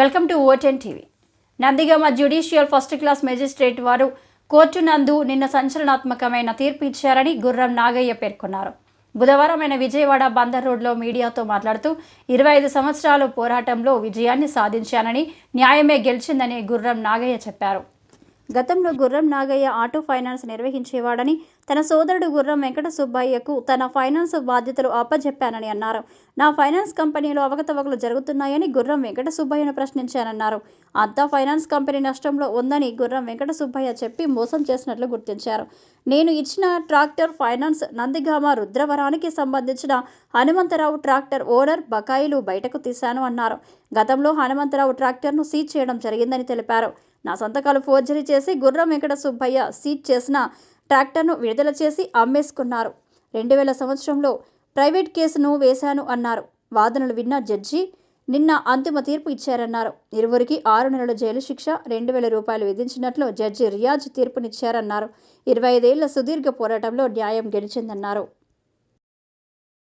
Welcome to ఓటెన్ TV. Nandigama judicial first class magistrate వారు court నందు నిన్న సంచలనాత్మకమైన తీర్పు ఇచ్చారని గుర్రం నాగయ్య పేర్కొన్నారు. బుధవారం ఆయన విజయవాడ బందర్ రోడ్లో మీడియాతో మాట్లాడుతూ ఇరవై ఐదు సంవత్సరాల పోరాటంలో విజయాన్ని సాధించానని న్యాయమే గెలిచిందని గుర్రం నాగయ్య చెప్పారు. గతంలో గుర్రం నాగయ్య ఆటో ఫైనాన్స్ నిర్వహించేవాడని తన సోదరుడు గుర్రం వెంకట సుబ్బయ్యకు తన ఫైనాన్స్ బాధ్యతలు అప్పజెప్పానని అన్నారు. నా ఫైనాన్స్ కంపెనీలో అవకతవకలు జరుగుతున్నాయని గుర్రం వెంకట సుబ్బయ్యను ప్రశ్నించానన్నారు. అంతా ఫైనాన్స్ కంపెనీ నష్టంలో ఉందని గుర్రం వెంకట సుబ్బయ్య చెప్పి మోసం చేసినట్లు గుర్తించారు. నేను ఇచ్చిన ట్రాక్టర్ ఫైనాన్స్ నందిగామ రుద్రవరానికి సంబంధించిన హనుమంతరావు ట్రాక్టర్ ఓనర్ బకాయిలు బయటకు తీశాను అన్నారు. గతంలో హనుమంతరావు ట్రాక్టర్ను సీజ్ చేయడం జరిగిందని తెలిపారు. నా సంతకాలు ఫోర్జరీ చేసి గుర్రం వెంకట సుబ్బయ్య సీట్ చేసిన ట్రాక్టర్ను విడుదల చేసి అమ్మేసుకున్నారు. రెండు వేల సంవత్సరంలో ప్రైవేట్ కేసును వేశాను అన్నారు. వాదనలు విన్న జడ్జి నిన్న అంతిమ తీర్పు ఇచ్చారన్నారు. ఇరువురికి ఆరు నెలల జైలు శిక్ష రెండు వేల రూపాయలు విధించినట్లు జడ్జి రియాజ్ తీర్పునిచ్చారన్నారు. ఇరవై ఐదేళ్ళ సుదీర్ఘ పోరాటంలో న్యాయం గెలిచిందన్నారు.